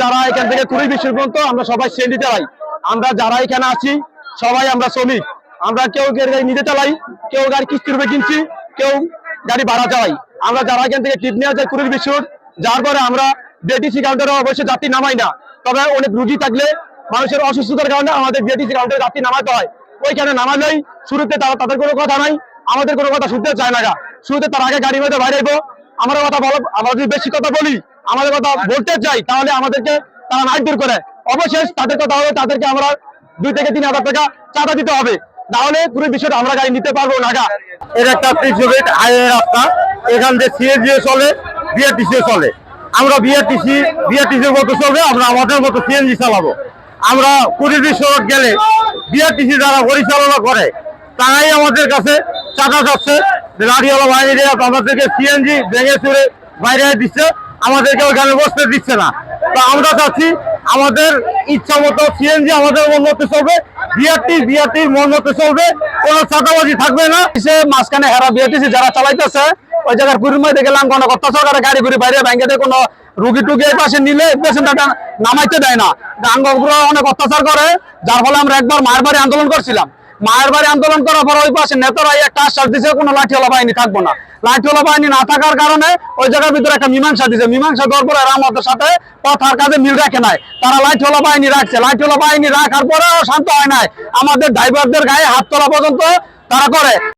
যারা এখান থেকে কুড়ি বিশ পর্যন্ত, আমরা সবাই সিএনজি চালাই। আমরা যারা এখানে আছি, সবাই আমরা শ্রমিক। আমরা কেউ গাড়ি নিতে চালাই, কেউ গাড়ি কিস্তির রূপে কিনছি কেউ গাড়ি ভাড়া চালাই আমরা যারা এখান থেকে ট্রিপ নিয়ে যাই কুড়ি বিশ যার পরে আমরা বিএটিসি কাউন্টারে অবশ্যই যাত্রী নামাই না। তবে অনেক রুগী থাকলে মানুষের অসুস্থতার কারণে আমাদের বিএটিসি কাউন্টারে যাত্রী নামাতে হয়। ওইখানে নামালেই শুরুতে তারা তাদের কোনো কথা নাই, আমাদের কোনো কথা শুনতে চায় না। শুরুতে তার আগে গাড়ি মধ্যে বাইরে আমার কথা বলো, আমরা যদি বেশি কথা বলি, আমাদের কথা বলতে চাই, তাহলে আমাদেরকে তারা নাইট দূর করে। অবশেষ তাদের কথা হবে তাদেরকে আমরা দুই থেকে তিন হাজার টাকা চাঁদা দিতে হবে। তাহলে পুরো বিষয়টা আমরা গাড়ি নিতে পারব না গা এটা একটা হাইওয়ে রাস্তা। এখান দিয়ে সিএনজি চলে বিআরটিসি চলে। আমরা বিআরটিসি বিআরটিসির মতো চলবে, আমরা আমাদের মতো সিএনজি চালাবো। আমরা কুড়ি বিশ্ব রোড গেলে বিআরটিসি যারা পরিচালনা করে। তারাই আমাদের কাছে চাঁদা যাচ্ছে। লাঠিওয়ালা বাহিনী আমাদেরকে সিএনজি ভেঙে চুরে বাইরে দিচ্ছে। আমাদেরকে ওইখানে বসতে দিচ্ছে না। তো আমরা চাচ্ছি আমাদের ইচ্ছা মতো সিএনজি আমাদের মন মতো চলবে, বিআরটি, বিআরটির মন মতো চলবে, কোনো চাঁদাবাজি থাকবে না। সে মাঝখানে হেরা বিএটিসি যারা চালাইতেছে, ওই জায়গার কুড়ির মধ্যে গেলাম, কোনো কত সরকারের গাড়ি ঘুরি বাইরে ব্যাংকেতে কোনো রুগী টুগি এই পাশে নিলে পেশেন্টটা নামাইতে দেয় না। গাঙ্গুরা অনেক অত্যাচার করে, যার ফলে আমরা একবার মায়ের বাড়ি আন্দোলন করছিলাম। মায়ের বাড়ি আন্দোলন করার পর ওই পাশে নেতারা একটা আশ্বাস দিছে, কোনো লাঠিওয়ালা বাহিনী থাকব না। লাঠিওয়ালা বাহিনী না থাকার কারণে ওই জায়গার ভিতরে একটা মীমাংসা দিছে। মীমাংসা দেওয়ার পরে আমাদের সাথে কথার কাজে মিল রাখে নাই। তারা লাঠিওয়ালা বাহিনী রাখছে। লাঠিওয়ালা বাহিনী রাখার পরেও শান্ত হয় নাই। আমাদের ড্রাইভারদের গায়ে হাত তোলা পর্যন্ত তারা করে।